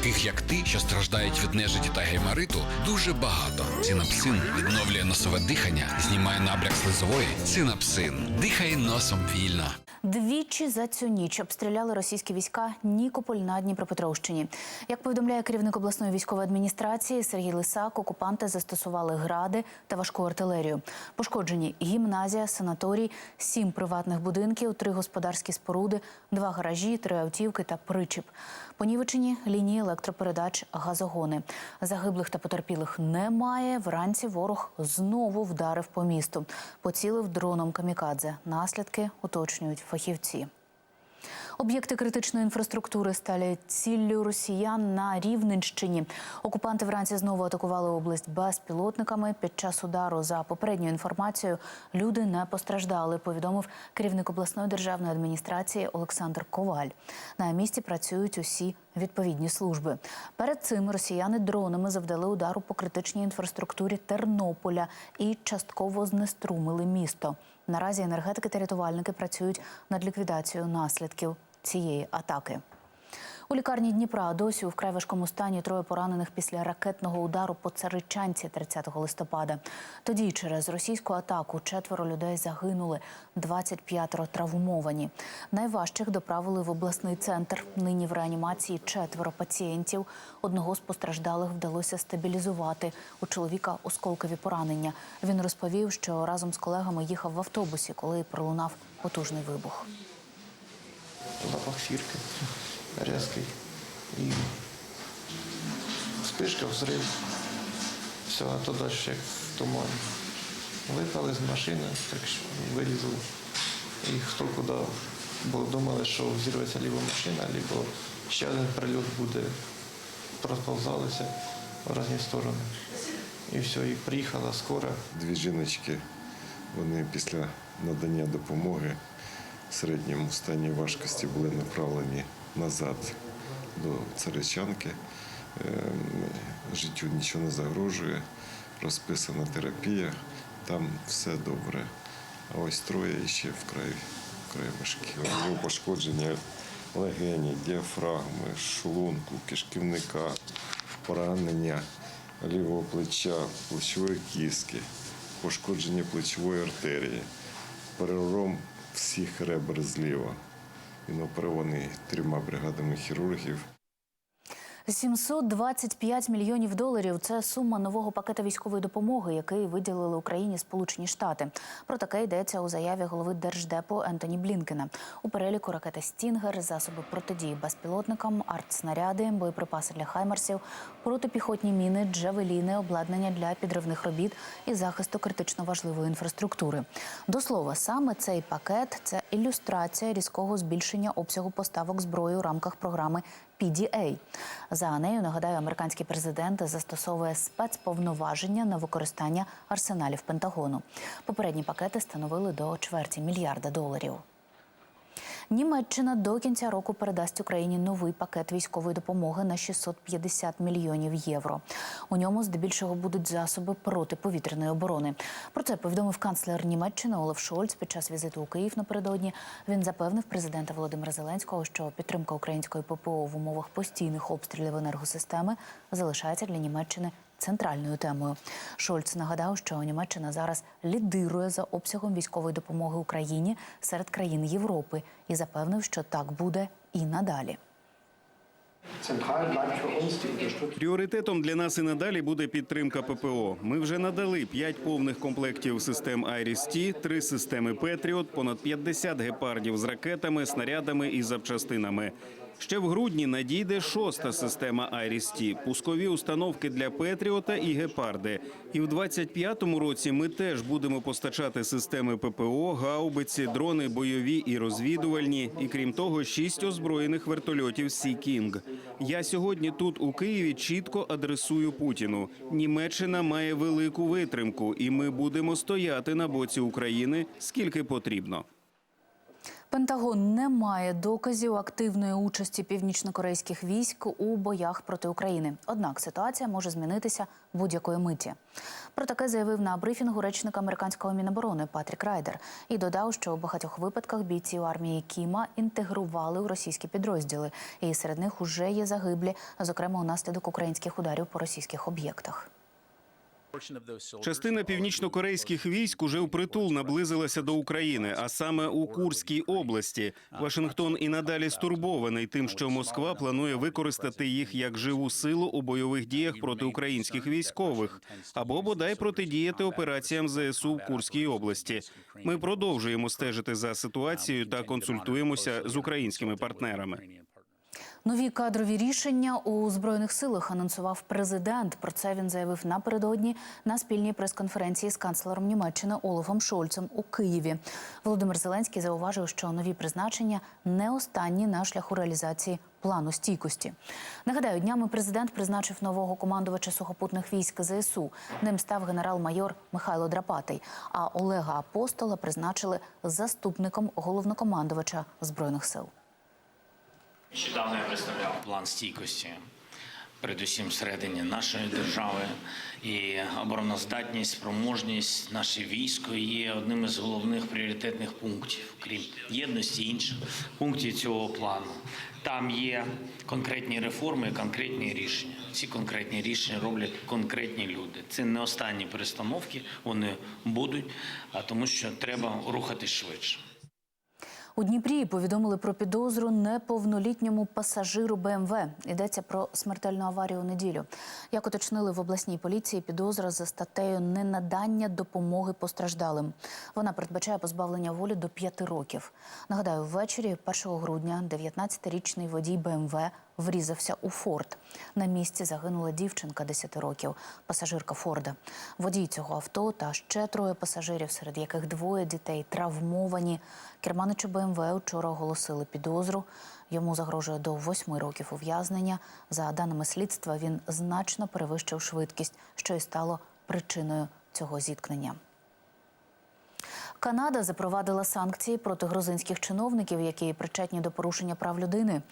Таких як ти, що страждають від нежиті та геймариту, дуже багато. Цинапсин відновлює носове дихання, знімає набряк слизової. Цинапсин. Дихай носом вільно. Двічі за цю ніч обстріляли російські війська Нікополь на Дніпропетровщині. Як повідомляє керівник обласної військової адміністрації Сергій Лисак, окупанти застосували гради та важку артилерію. Пошкоджені гімназія, санаторій, сім приватних будинків, три господарські споруди, два гаражі, три автівки та причіп. Понівечені лінії електропередач, газогони. Загиблих та потерпілих немає. Вранці ворог знову вдарив по місту. Поцілив дроном камікадзе. Наслідки уточнюють фахівці. Об'єкти критичної інфраструктури стали ціллю росіян на Рівненщині. Окупанти вранці знову атакували область безпілотниками. Під час удару за попередньою інформацією люди не постраждали. Повідомив керівник обласної державної адміністрації Олександр Коваль. На місці працюють усі відповідні служби. Перед цим росіяни дронами завдали удару по критичній інфраструктурі Тернополя і частково знеструмили місто. Наразі енергетики та рятувальники працюють над ліквідацією наслідків цієї атаки. У лікарні Дніпра досі у вкрай важкому стані троє поранених після ракетного удару по царичанці 30 листопада. Тоді через російську атаку четверо людей загинули, 25 травмовані. Найважчих доправили в обласний центр. Нині в реанімації четверо пацієнтів. Одного з постраждалих вдалося стабілізувати. У чоловіка осколкові поранення. Він розповів, що разом з колегами їхав в автобусі, коли пролунав потужний вибух. Запах сірки різкий. І спишка, взрив. Все, а то далі як в тумані. Випали з машини, так що вилізли. І хто куди, бо думали, що взірветься ліва машина, або ще один прильот буде, розповзалися в різні сторони. І все, і приїхала скора. Дві жіночки, вони після надання допомоги середньому стані важкості були направлені назад до царичанки. Ем, Життю нічого не загрожує, розписана терапія, там все добре. А ось троє ще вкрай, вкрай важкі. У пошкодження легені, діафрагми, шлунку, кишківника, поранення лівого плеча, плечової кістки, пошкодження плечової артерії, перелом всіх ребер зліва. Він оперований трьома бригадами хірургів. 725 мільйонів доларів це сума нового пакета військової допомоги, який виділили Україні Сполучені Штати. Про таке йдеться у заяві голови Держдепу Ентоні Блінкена. У переліку ракети Стінгер, засоби протидії безпілотникам, артснаряди, боєприпаси для хаймерсів, протипіхотні міни, джавеліни, обладнання для підривних робіт і захисту критично важливої інфраструктури. До слова, саме цей пакет це ілюстрація різкого збільшення обсягу поставок зброї у рамках програми PDA. За нею нагадаю, американський президент застосовує спецповноваження на використання арсеналів Пентагону. Попередні пакети становили до чверті мільярда доларів. Німеччина до кінця року передасть Україні новий пакет військової допомоги на 650 мільйонів євро. У ньому здебільшого будуть засоби протиповітряної оборони. Про це повідомив канцлер Німеччини Олаф Шольц під час візиту у Київ напередодні. Він запевнив президента Володимира Зеленського, що підтримка української ППО в умовах постійних обстрілів енергосистеми залишається для Німеччини центральною темою. Шольц нагадав, що Німеччина зараз лідирує за обсягом військової допомоги Україні серед країн Європи і запевнив, що так буде і надалі. Пріоритетом для нас і надалі буде підтримка ППО. Ми вже надали 5 повних комплектів систем «Айріс-Ті», 3 системи Петріот, понад 50 гепардів з ракетами, снарядами і запчастинами. Ще в грудні надійде шоста система «Айріс-Ті», пускові установки для Петріота і гепарди. І в 25-му році ми теж будемо постачати системи ППО, гаубиці, дрони бойові і розвідувальні. І крім того, шість озброєних вертольотів Сі Кінг. Я сьогодні тут у Києві чітко адресую Путіну. Німеччина має велику витримку, і ми будемо стояти на боці України скільки потрібно. Пентагон не має доказів активної участі північнокорейських військ у боях проти України. Однак ситуація може змінитися будь-якої миті. Про таке заявив на брифінгу речник американського міноборони Патрік Райдер і додав, що у багатьох випадках бійців армії Кіма інтегрували у російські підрозділи, і серед них уже є загиблі, зокрема унаслідок українських ударів по російських об'єктах. Частина північнокорейських військ уже впритул наблизилася до України, а саме у Курській області. Вашингтон і надалі стурбований тим, що Москва планує використати їх як живу силу у бойових діях проти українських військових або бодай протидіяти операціям ЗСУ в Курській області. Ми продовжуємо стежити за ситуацією та консультуємося з українськими партнерами. Нові кадрові рішення у збройних силах анонсував президент. Про це він заявив напередодні на спільній прес-конференції з канцлером Німеччини Олафом Шольцем у Києві. Володимир Зеленський зауважив, що нові призначення не останні на шляху реалізації плану стійкості. Нагадаю, днями президент призначив нового командувача сухопутних військ ЗСУ. Ним став генерал-майор Михайло Драпатий. А Олега Апостола призначили заступником головнокомандувача збройних сил. Нещодавно я представляв план стійкості, передусім всередині нашої держави. І обороноздатність, спроможність, наше військо є одним із головних пріоритетних пунктів, крім єдності інших пунктів цього плану. Там є конкретні реформи, конкретні рішення. Ці конкретні рішення роблять конкретні люди. Це не останні перестановки, вони будуть, а тому що треба рухатись швидше. У Дніпрі повідомили про підозру неповнолітньому пасажиру БМВ. Йдеться про смертельну аварію у неділю. Як уточнили в обласній поліції, підозра за статтею ненадання допомоги постраждалим. Вона передбачає позбавлення волі до п'яти років. Нагадаю, ввечері 1 грудня 19-річний водій БМВ врізався у Форд. На місці загинула дівчинка 10 років, пасажирка Форда. Водій цього авто та ще троє пасажирів, серед яких двоє дітей травмовані. Керманичу БМВ вчора оголосили підозру. Йому загрожує до восьми років ув'язнення. За даними слідства, він значно перевищив швидкість, що й стало причиною цього зіткнення. Канада запровадила санкції проти грузинських чиновників, які причетні до порушення прав людини.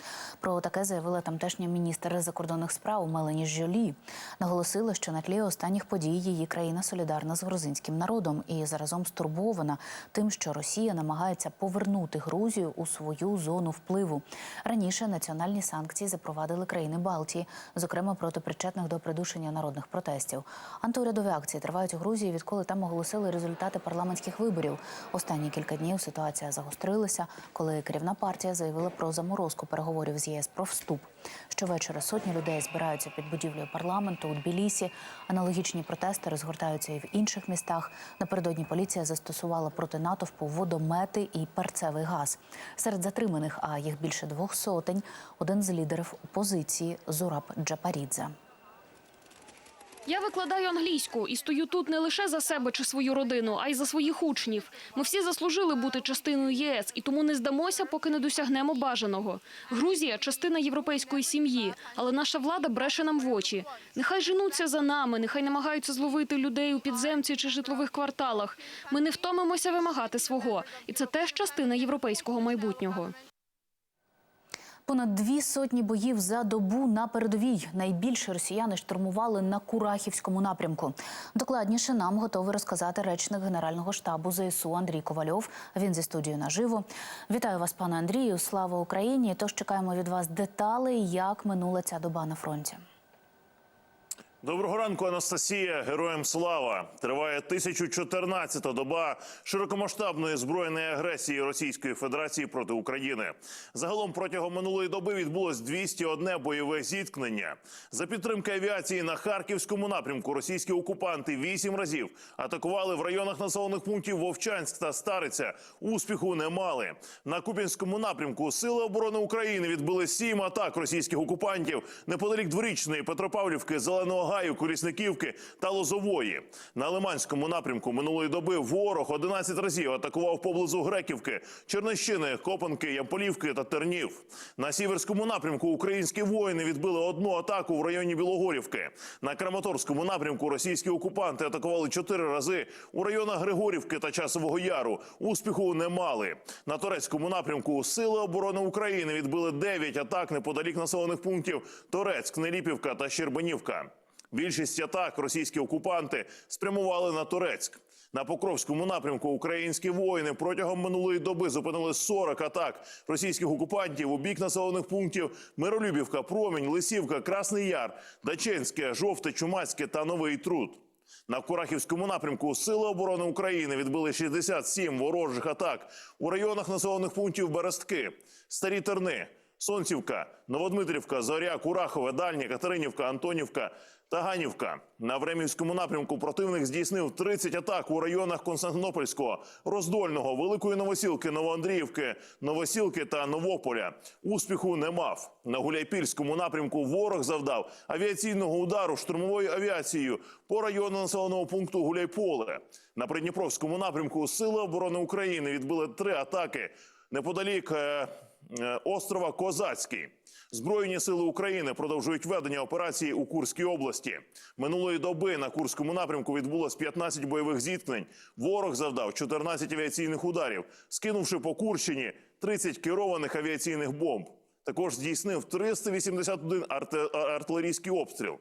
Про таке заявила тамтешня міністр закордонних справ Мелані Жолі. Наголосила, що на тлі останніх подій її країна солідарна з грузинським народом і заразом стурбована тим, що Росія намагається повернути Грузію у свою зону впливу. Раніше національні санкції запровадили країни Балтії, зокрема проти причетних до придушення народних протестів. Антиурядові акції тривають у Грузії, відколи там оголосили результати парламентських виборів. Останні кілька днів ситуація загострилася, коли керівна партія заявила про заморозку переговорів з ЄС про вступ. Щовечора сотні людей збираються під будівлею парламенту у Тбілісі. Аналогічні протести розгортаються і в інших містах. Напередодні поліція застосувала проти натовпу водомети і перцевий газ. Серед затриманих, а їх більше двох сотень, один з лідерів опозиції Зураб Джапарідзе. Я викладаю англійську і стою тут не лише за себе чи свою родину, а й за своїх учнів. Ми всі заслужили бути частиною ЄС і тому не здамося, поки не досягнемо бажаного. Грузія частина європейської сім'ї, але наша влада бреше нам в очі. Нехай женуться за нами, нехай намагаються зловити людей у підземці чи житлових кварталах. Ми не втомимося вимагати свого, і це теж частина європейського майбутнього. Понад дві сотні боїв за добу на передовій. Найбільше росіяни штурмували на Курахівському напрямку. Докладніше нам готовий розказати речник Генерального штабу ЗСУ Андрій Ковальов. Він зі студією наживо. Вітаю вас, пане Андрію. Слава Україні! Тож чекаємо від вас деталей, як минула ця доба на фронті. Доброго ранку, Анастасія. Героям слава! Триває 1014-та доба широкомасштабної збройної агресії Російської Федерації проти України. Загалом протягом минулої доби відбулось 201 бойове зіткнення. За підтримки авіації на харківському напрямку російські окупанти вісім разів атакували в районах населених пунктів Вовчанськ та Стариця. Успіху не мали. На Купінському напрямку Сили оборони України відбили сім атак російських окупантів неподалік дворічної Петропавлівки, Зеленого Новогаю, Колісниківки та Лозової. На Лиманському напрямку минулої доби ворог 11 разів атакував поблизу Греківки, Чернищини, Копанки, Ямполівки та Тернів. На сіверському напрямку українські воїни відбили одну атаку в районі Білогорівки. На Краматорському напрямку російські окупанти атакували чотири рази у районах Григорівки та Часового Яру. Успіху не мали. На турецькому напрямку Сили оборони України відбили 9 атак неподалік населених пунктів Торецьк, Неліпівка та Щербанівка. Більшість атак російські окупанти спрямували на Турецьк. На Покровському напрямку українські воїни протягом минулої доби зупинили 40 атак російських окупантів у бік населених пунктів Миролюбівка, Промінь, Лисівка, Красний Яр, Даченське, Жовте, Чумацьке та Новий Труд. На Курахівському напрямку Сили оборони України відбили 67 ворожих атак у районах населених пунктів Берестки, Старі Терни, Сонцівка, Новодмитрівка, Зоря, Курахове, Дальня, Катеринівка, Антонівка та Ганівка. На Времівському напрямку противник здійснив 30 атак у районах Константинопольського, Роздольного, Великої Новосілки, Новоандріївки, Новосілки та Новополя. Успіху не мав. На Гуляйпільському напрямку ворог завдав авіаційного удару штурмовою авіацією по району населеного пункту Гуляйполе. На Придніпровському напрямку Сили оборони України відбили три атаки неподалік е, е, острова Козацький. Збройні сили України продовжують ведення операції у Курській області. Минулої доби на Курському напрямку відбулось 15 бойових зіткнень. Ворог завдав 14 авіаційних ударів, скинувши по Курщині 30 керованих авіаційних бомб. Також здійснив 381 арт... артилерійський обстріл.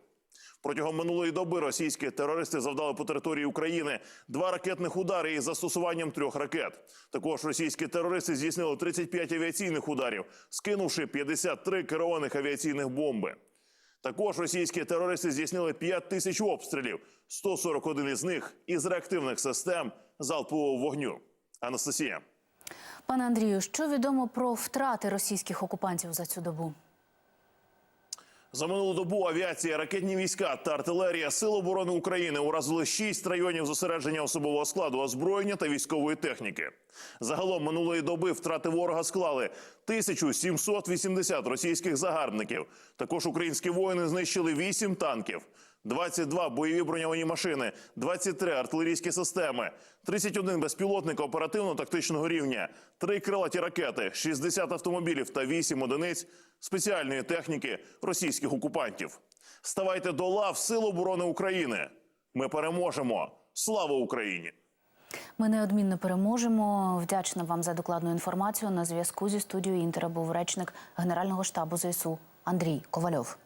Протягом минулої доби російські терористи завдали по території України два ракетних удари із застосуванням трьох ракет. Також російські терористи здійснили 35 авіаційних ударів, скинувши 53 керованих авіаційних бомби. Також російські терористи здійснили 5 тисяч обстрілів, 141 із них із реактивних систем залпового вогню. Анастасія. Пане Андрію, що відомо про втрати російських окупантів за цю добу? За минулу добу авіація, ракетні війська та артилерія Сил оборони України уразили шість районів зосередження особового складу, озброєння та військової техніки. Загалом минулої доби втрати ворога склали 1780 російських загарбників. Також українські воїни знищили 8 танків. 22 бойові броньовані машини, 23 артилерійські системи, 31 безпілотник оперативно-тактичного рівня, 3 крилаті ракети, 60 автомобілів та 8 одиниць спеціальної техніки російських окупантів. Ставайте до лав Сил оборони України. Ми переможемо. Слава Україні! Ми неодмінно переможемо. Вдячна вам за докладну інформацію. На зв'язку зі студією Інтера був речник Генерального штабу ЗСУ Андрій Ковальов.